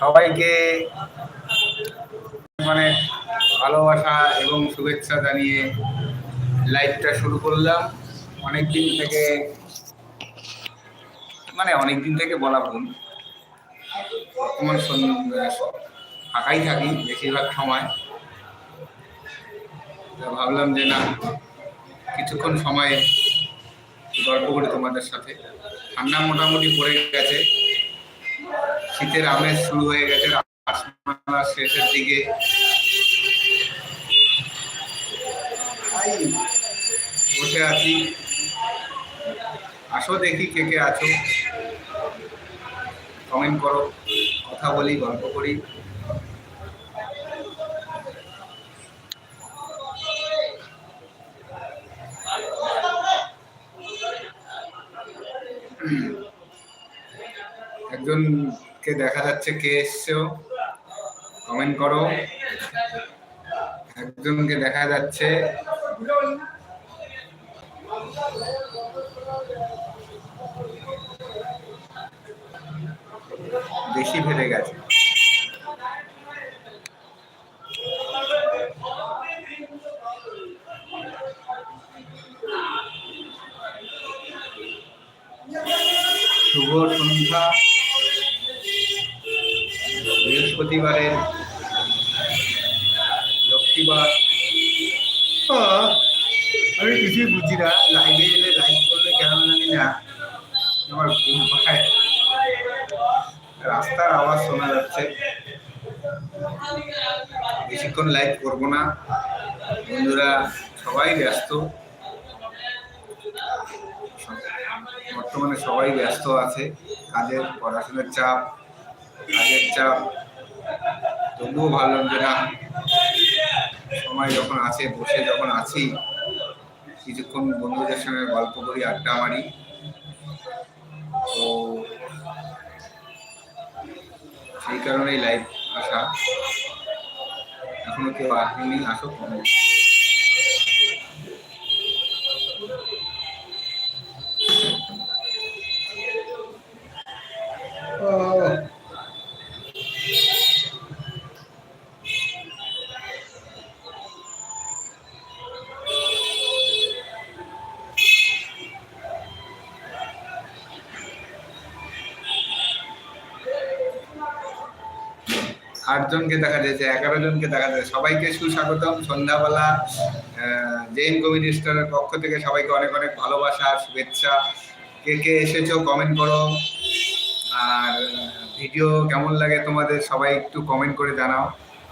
সবাইকে মানে ভালোবাসা এবং শুভেচ্ছা জানিয়ে লাইভটা শুরু করলাম। অনেক দিন থেকে মানে অনেক দিন থেকে বলা ভুল। বর্তমান ফাঁকাই থাকি বেশিরভাগ সময়। ভাবলাম যে না, কিছুক্ষণ সময় গল্প করি তোমাদের সাথে। ঠান্ডা মোটামুটি পড়ে গেছে। শীতের আমেজ শুরু হয়ে গেছে, রাসমেলার শেষের দিকে। বসে আছি। আসো দেখি কে কে আছো। কমেন্ট করো, কথা বলি, গল্প করি। একজনকে দেখা যাচ্ছে, কে এসছো কমেন্ট করো। একজনকে দেখা যাচ্ছে। বেশি ফেলে গেছে। শুভ সন্ধ্যা। বৃহস্পতিবারের লক্ষ্মীবার আমি কিছুই বুঝি না। লাইভে এলে লাইভ করলে কেন জানি না আমার ঘুম পায়। রাস্তার আওয়াজ শোনা যাচ্ছে। বেশিক্ষণ লাইভ করব না। বন্ধুরা, সবাই ব্যস্ত। বর্তমানে সবাই ব্যস্ত আছে। কাজের, পড়াশোনার চাপ, কাজের চাপ। তবুও ভাবলাম যে না, সময় যখন আছে, বসে যখন আছি, কিছুক্ষণ বন্ধুদের সঙ্গে গল্প করি, আড্ডা মারি। তো সেই কারণেই লাইভ আসা এখনও কেউ আসেনি আসো কমে আটজনকে দেখা যাচ্ছে এগারো জনকে দেখা যাচ্ছে সবাইকে সুস্বাগতম। সন্ধ্যাবেলা জৈন কমিটি স্টারের পক্ষ থেকে সবাইকে অনেক অনেক ভালোবাসা, শুভেচ্ছা। কে কে এসেছ কমেন্ট করো। আর ভিডিও কেমন লাগে তোমাদের সবাই একটু কমেন্ট করে জানাও।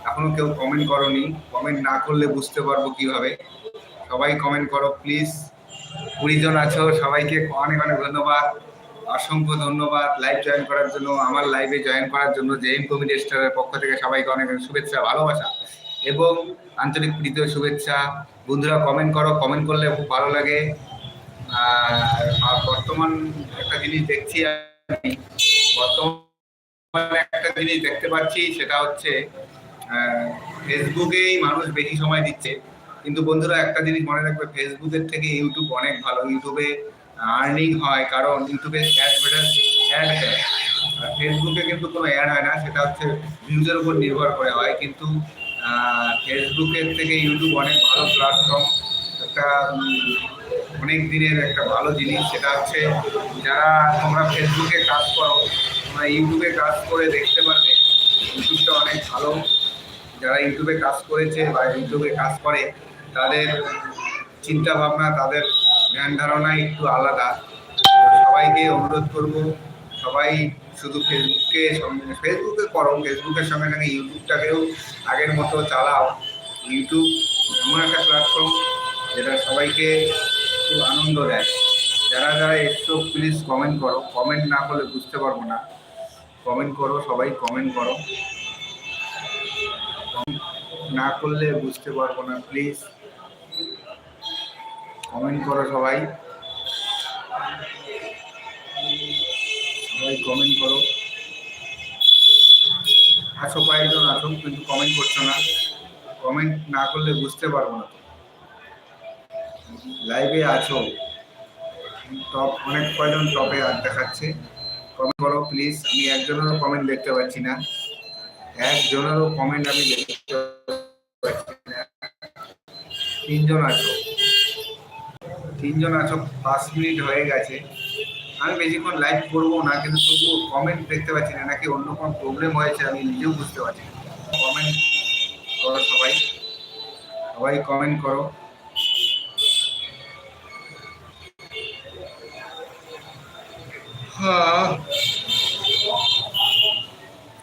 এখনও কেউ কমেন্ট করনি। কমেন্ট না করলে বুঝতে পারব কীভাবে। সবাই কমেন্ট করো প্লিজ কুড়ি জন আছো, সবাইকে অনেক অনেক ধন্যবাদ। অসংখ্য ধন্যবাদ লাইভ জয়েন করার জন্য, আমার লাইভে জয়েন করার জন্য, জেএম কমিটি স্টারের পক্ষ থেকে সবাইকে অনেক শুভেচ্ছা, ভালোবাসা এবং আন্তরিক প্রীতি শুভেচ্ছা। বন্ধুরা কমেন্ট করো কমেন্ট করলে খুব ভালো লাগে। আর বর্তমান একটা জিনিস দেখছি আমি, বর্তমানে একটা জিনিস দেখতে পাচ্ছি, সেটা হচ্ছে ফেসবুকেই মানুষ বেশি সময় দিচ্ছে। কিন্তু বন্ধুরা, একটা জিনিস মনে রাখবে, ফেসবুকের থেকে ইউটিউব অনেক ভালো। ইউটিউবে আর্নিং হয়, কারণ ইউটিউবে অ্যাড দেয়। ফেসবুকে কিন্তু কোনো অ্যাড হয় না, সেটা হচ্ছে ভিউজের উপর নির্ভর করে হয়, কিন্তু ফেসবুকের থেকে ইউটিউব অনেক ভালো প্ল্যাটফর্ম একটা অনেক দিনের একটা ভালো জিনিস, সেটা হচ্ছে যারা তোমরা ফেসবুকে কাজ করো, তোমরা ইউটিউবে কাজ করে দেখতে পারবে ইউটিউবটা অনেক ভালো। যারা ইউটিউবে কাজ করেছে বা ইউটিউবে কাজ করে, তাদের চিন্তা ভাবনা তাদের জ্ঞান ধারণা একটু আলাদা। সবাইকে অনুরোধ করব, সবাই শুধু ফেসবুকে ফেসবুকে করো, ফেসবুকের সঙ্গে সঙ্গে ইউটিউবটাকেও আগের মতো চালাও। ইউটিউব এমন একটা প্ল্যাটফর্ম যেটা সবাইকে খুব আনন্দ দেয়। যারা যারা এসছো প্লিজ কমেন্ট করো। কমেন্ট না করলে বুঝতে পারব না। কমেন্ট করো, সবাই কমেন্ট করো। না করলে বুঝতে পারব না প্লিজ কমেন্ট করো সবাই। সবাই কমেন্ট করো। আছো কয়েকজন আছো কিন্তু কমেন্ট করছ না। কমেন্ট না করলে বুঝতে পারব না লাইভে আছো। টপ অনেক কয়জন টপে আর দেখাচ্ছে। কমেন্ট করো প্লিজ আমি একজনেরও কমেন্ট দেখতে পাচ্ছি না। একজনেরও কমেন্ট আমি দেখতে পাচ্ছি না। তিনজন আছো। তিনজন আছো, পাঁচ মিনিট হয়ে গেছে। আমি বেশিক্ষণ লাইভ করব না, কিন্তু তবুও কমেন্ট দেখতে পাচ্ছি না, নাকি অন্য কোনো প্রবলেম হয়েছে আমি নিজেও বুঝতে পারছি কমেন্ট করো সবাই। সবাই কমেন্ট করো।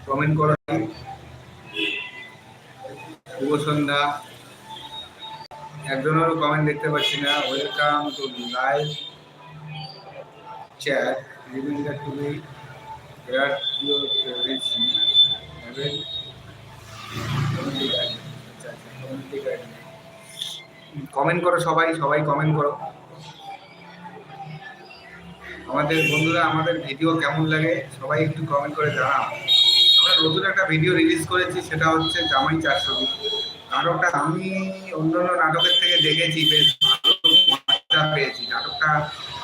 কমেন্ট করো। শুভ সন্ধ্যা। একজনেরও কমেন্ট দেখতে পাচ্ছি না। Welcome to live chat reminder to be great your everything haven comment করো সবাই সবাই কমেন্ট করো। আমাদের বন্ধুরা, আমাদের ভিডিও কেমন লাগে, সবাই একটু কমেন্ট করে জানাও। আমরা নতুন একটা ভিডিও রিলিজ করেছি, সেটা হচ্ছে জামাই চারশো নাটকটা আমি অন্যান্য নাটকের থেকে দেখেছি, বেশ ভালো মজা পেয়েছি। নাটকটা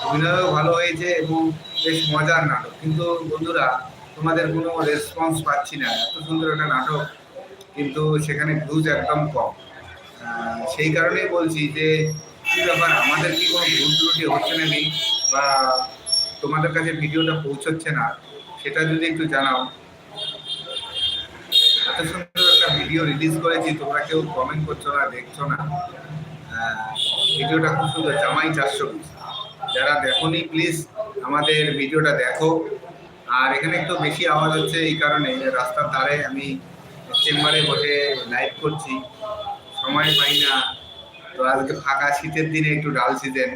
অভিনয়ও ভালো হয়েছে এবং বেশ মজার নাটক। কিন্তু বন্ধুরা, তোমাদের কোনো রেসপন্স পাচ্ছি না। এত সুন্দর একটা নাটক, কিন্তু সেখানে ভিউজ একদম কম। সেই কারণেই বলছি যে, কি ব্যাপার, আমাদের কি কোনো ভুল ত্রুটি হচ্ছে না নেই? বা তোমাদের কাছে ভিডিওটা পৌঁছচ্ছে না? সেটা যদি একটু জানাও। এত সুন্দর ভিডিও রিলিজ করেছি, তোমরা কেউ কমেন্ট করছ না, দেখছ না। ভিডিওটা খুব সুন্দর, জামাই চারশো যারা দেখোনি প্লিজ আমাদের ভিডিওটা দেখো। আর এখানে একটু বেশি আওয়াজ হচ্ছে এই কারণে, রাস্তার ধারে আমি চেম্বারে বসে লাইভ করছি। সময় পাই না। তো আজকে ফাঁকা শীতের দিনে একটু ডাল সিজন।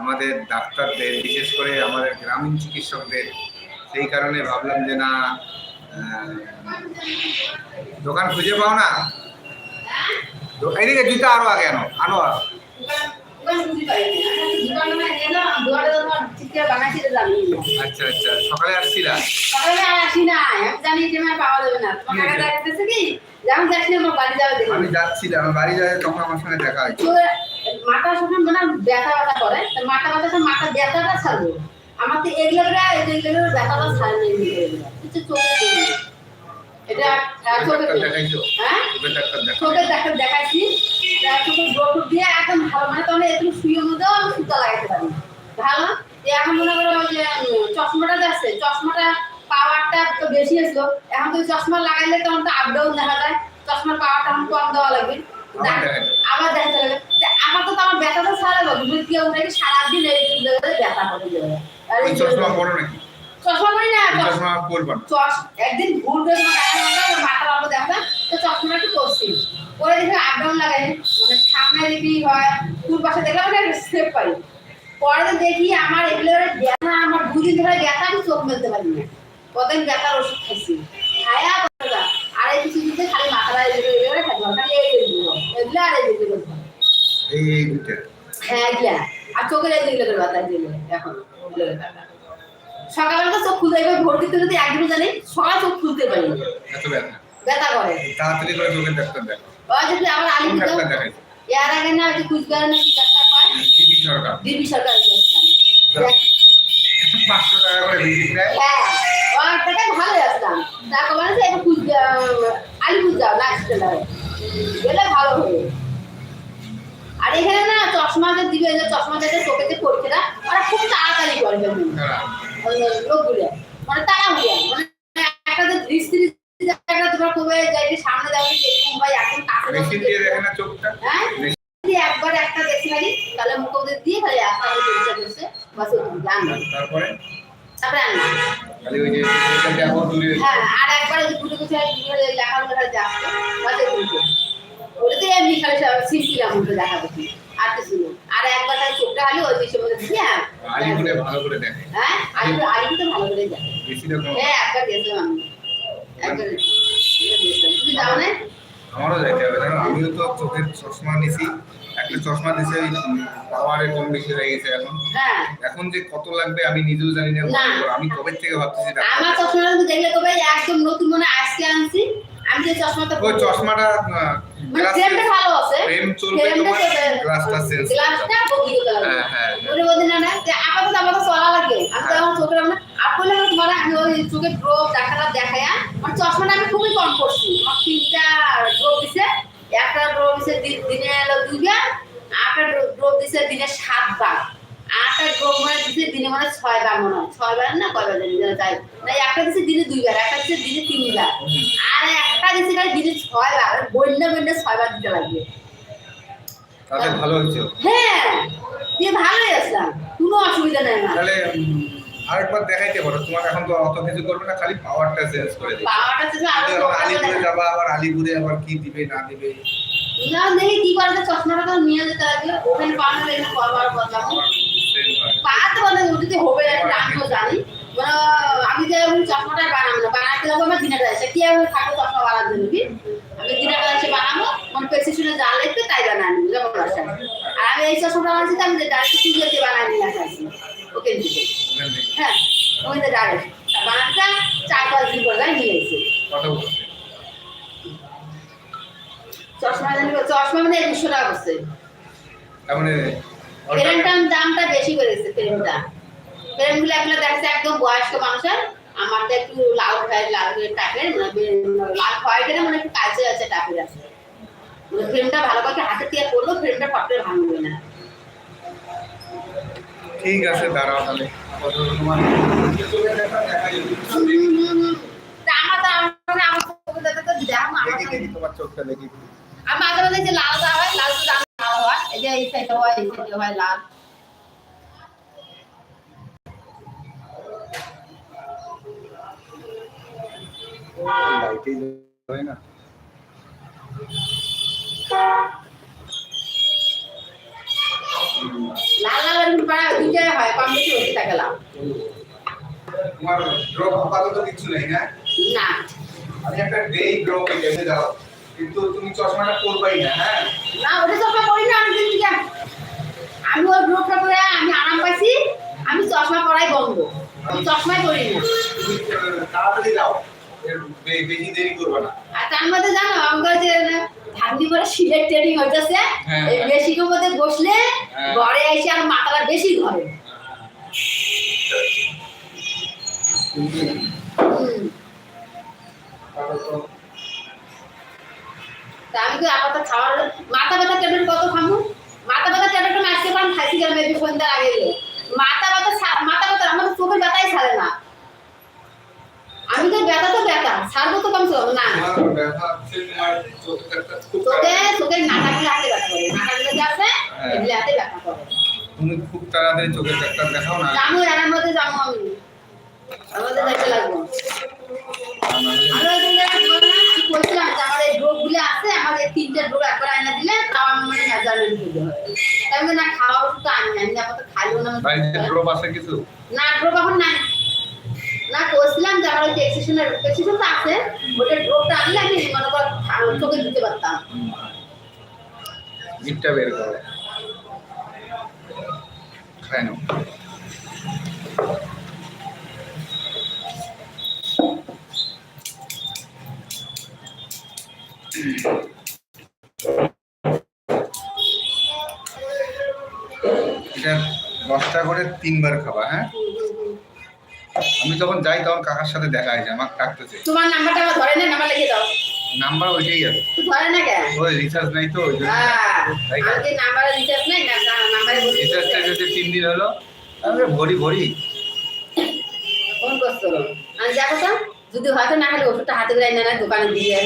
আমাদের ডাক্তারদের, বিশেষ করে আমাদের গ্রামীণ চিকিৎসকদের, সেই কারণে ভাবলাম যে না দোকান খুঁজে পাও না? এইদিকে জুতা আরও আগে আনো আনো আরও। আচ্ছা আচ্ছা আমি যাচ্ছিলাম বাড়ি আমার সঙ্গে দেখা মাথা ব্যথা ব্যথা করে মাথা ব্যথা মাথা ব্যথাটা ছাড়বো আমার তো এগুলো এগুলো ব্যথাটা ছাড়ে নেই কিছু চোখে দেখি। এটা ডাক্তার। দেখাইছো? হ্যাঁ? চোখের ডক্টর দিয়ে একদম ভালো। মানে তখন একটু শুয়ে মধ্যেও আমি সুতা লাগাতে পারি। ভালো? এখন মনে করো যে চশমাটা যাচ্ছে চশমাটা পাওয়ারটা তো বেশি আসলো এখন তো চশমা লাগাইলে তখন তো আপ ডাউন দেখা যায়। চশমার পাওয়ারটা এখন কম দেওয়া লাগবে। আবার দেখা যাবে। আবার দেখাতে লাগবে আমার তো আমার ব্যথাটা ছাড়া লাগবে। তুমি কেউ সারাদিন ব্যথা করে যাবে। আর চশমা পড়ো নাকি? চশমা করি না চশমা পরবা চশ একদিন ভুল করে মাথা ভালো দেখা তো চশমাটা করছি পরে দেখে আপডাউন লাগাই মানে সামনে দেখি হয় তোর পাশে দেখলাম ওটা স্টেপ পাই। পরে দেখি আমার এগুলো ব্যথা আমার দুদিন ধরে ব্যথা আমি চোখ মেলতে পারি না। কতদিন ব্যথার ওষুধ খাইছি। খায়া কথা আর এই কিছু দিতে খালি মাথাটা এগুলো এগুলো খাই খালি এই এগুলো এগুলো আর এগুলো এই হ্যাঁ এগুলা। আর চোখের এই দিকে ব্যথা দিলে এখন। সকালবেলা চোখ খুলতে এবার ভোর দিতে যদি একদিন জানি সকাল চোখ খুলতে পারি না। ব্যথা। করে। তাড়াতাড়ি করে চোখের ডাক্তার দেখো ওই যদি আবার আলি ডাক্তার এর আগে না কুচবিহারে না কি ডাক্তার পায়? টিবি সরকার। দিবি সরকার পাঁচশো টাকা করে ভিজিট দেয়। হ্যাঁ ওর থেকে ভালো আসলাম। তারপর মানে যে একটু কুচ আলিপুর যাও লাস্টে গেলে ভালো হবে। আর এখানে না চশমা দিবে চশমা যেটা চোখেতে পরীক্ষাটা ওরা খুব তাড়াতাড়ি করে। লোকগুলো মানে তারা মানে একটা যে দৃষ্টি জায়গা তোমরা কবে যাইতে সামনে যাবে এরকম ভাই এখন কাছে মেশিন দিয়ে দেখে না চোখটা? হ্যাঁ? একবার একটা দেখতে পারি তাহলে মুখে দিয়ে খালি একটা পরীক্ষা করছে। বাস ওটুকু জানবে তারপরে? তারপরে আনলাম খালি ওই যে এটা দেখো দূরে হ্যাঁ আর একবার ওই ঘুরে লেখা লেখা যাচ্ছে। বাস ওটুকু ওটাতে এমনি খালি সিম্পিলাম উঠে দেখা দেখি আর কিছু না আর একবার তার চোখটা খালি ওই মধ্যে দিয়ে আলিপুরে ভালো করে দেখে। হ্যাঁ? আলিপুর আলিপুর তো ভালো করে দেখে। বেশি হ্যাঁ একবার আমি। একবার তুমি যাও না? আমারও যাইতে হবে। জানো আমিও তো চোখের চশমা নিছি। একটা চশমা দিছে ওই পাওয়ারে কম বেশি হয়ে গেছে এখন। হ্যাঁ। এখন যে কত লাগবে আমি নিজেও জানি না। আমি কবে থেকে ভাবতেছি আমার চশমাটা তুমি দেখলে কবে? একদম নতুন মনে আজকে আনছি। আমি যে চশমাটা ওই চশমাটা মানে ফ্রেমটা ভালো আছে। ফ্রেম চলবে তোমার গ্লাসটা চেঞ্জ গ্লাসটা বদলি করতে হ্যাঁ হ্যাঁ হ্যাঁ। ওরে বদলি না না যে আপাতত আপাতত চলা লাগে। আমি তো হ্যাঁ। আমার চোখের মানে আপ তোমার আমি ওই চোখে ড্রপ ডাক্তার দেখায়া। আমার চশমাটা আমি খুবই কম করছি। আমার তিনটা ড্রপ দিছে। একটা ড্রপ দিছে দিনে এলো দুইবার আটটা ড্রপ দিছে দিনে সাতবার। ড্রপ মানে দিছে দিনে মানে ছয়বার মনে হয়। ছয়বার না কয়বার জানি না তাই। না একটা দিছে দিনে দুইবার একটা দিছে দিনে তিনবার আর একটা দিছে খালি দিনে ছয়বার বন্যা বন্যা ছয়বার দিতে লাগবে। ভালো হয়েছে। হ্যাঁ দিয়ে ভালোই আসলাম। কোনো অসুবিধা নেই আমার। তাহলে আরেকবার দেখাইতে পারো। তোমার এখন তো অত কিছু করবে না খালি পাওয়ারটা চেঞ্জ করে দিবে। এখন সকালে আলিপুরে যাবা আবার আলিপুরে আবার কি দিবে না দিবে? না দেখি কি করবে চশমাটা তো নিয়ে যেতে লাগবে ওখানে পাওয়া গেলে কবার বদলাবো। পাতে বলে ওদিকে হবে একটা আমিও জানি। মানে আমি যে চশমাটা বানাবো না বানাতে যাব আমার দিনের এসে কি আর থাকব চশমা বানাতে জন্য কি আমি দিনের এসে বানাবো। মন প্রেসক্রিপশনে যা লিখবে তাই আসে আর আমি এই চশমাটা বানাচ্ছি ওকে থেকে। হ্যাঁ ওই যে ডাইরেক্ট। বানাতে চার পাঁচ দিন পরে নিয়ে এসেছি। চশমা চশমা মানে একুশশো টাকা বসছে। তার মানে ফ্রেমটার দামটা বেশি এগুলো দেখছে একদম বয়স্ক মানুষের আমারটা একটু লাল হোয়াইট লাল টাইপের মানে লাল হোয়াইটের মানে একটু কালচে আছে টাইপের আছে। ফ্রেমটা ভালো করে হাতে দিয়ে করল ফ্রেমটা ভাঙবে না। ঠিক আছে দাঁড়াও তাহলে। মাঝে মাঝে যে লাল দেওয়া হয় লাল হয় এই যে এই সাইডে হয় এই সাইডে হয় লাল লাইটেই হয় না লাল লাল এরকম প্রায় দুইটাই হয় কম বেশি হতে থাকে লাল তোমার ড্রপ আপাতত কিছু নেই না না। আমি একটা ডেই ড্রপ এনে দাও। কিন্তু তুমি চশমাটা পরবাই না হ্যাঁ? না ওটা চশমা পরি না আমি কেন আমি ওই গ্রুপটা পরে আমি আরাম পাইছি আমি চশমা পরাই বন্ধ। আমি চশমাই পরি না। তাড়াতাড়ি দাও এর বেশি দেরি করবে না। আর তার মধ্যে জানো আমাদের যে ঠান্ডি করে সিলেট ট্রেনিং হইতেছে হ্যাঁ। এই বেশিকের মধ্যে বসলে হ্যাঁ। ঘরে এসে আর মাথাটা বেশি ধরে হুম। তো আমি তো আপাতত খাওয়ার মাথা ব্যথা ট্যাবলেট কত খামু? মাথা ব্যথা ট্যাবলেট আমি আজকে পান খাইছি কেন? বেবি সন্ধ্যার আগে। মাথা ব্যথা মাথা ব্যথা আমার চোখের ব্যথাই ছাড়ে না। আমি তো ব্যথা তো ব্যথা ছাড়বো তো কমছে কম না। চোখে চোখের নাটাগুলো হাতে ব্যথা করে। নাটাগুলো যে আছে হ্যাঁ। এগুলো হাতে ব্যথা করে। তুমি খুব তাড়াতাড়ি চোখের ডাক্তার দেখাও না। জামু এর মধ্যে জামু আমি। আমাদের দেখতে লাগবো। বলছিলাম যে আমার এই ড্রপগুলো আছে এই তিনটে ড্রপ একবার আয়না দিলে আমি মানে মেজারমেন্ট দিতে হবে। তাই আমি না খাওয়া ওষুধ তো আনি আমি আপাতত খাইও না। ড্রপ আছে কিছু? না ড্রপ এখন নাই। না বলছিলাম যে আমার ওই টেক্সিশনের টেক্সিশন তো আছে ওটা ড্রপটা আনলে আমি মনে কর চোখে দিতে পারতাম। জিপটা বের করো। খাই নাও। এটা দশটা করে তিনবার খাবা হ্যাঁ? আমি যখন যাই তখন কাকার সাথে দেখা হয়েছে আমার ডাকতেছে। তোমার নাম্বারটা আমার ধরে না নাম্বার লিখে দাও। নাম্বার ওইটাই আছে। তুই ধরে না কেন? ওই রিচার্জ নাই তো হ্যাঁ আমি যে নাম্বারে রিচার্জ নাই? না নাম্বারে বলছি রিচার্জটা যদি তিন দিন হলো তাহলে ভরি ভরি। ফোন করছ। আমি যাব তো। যদি হয়তো না হলে ওষুধটা হাতে করে না দোকানে দিয়ে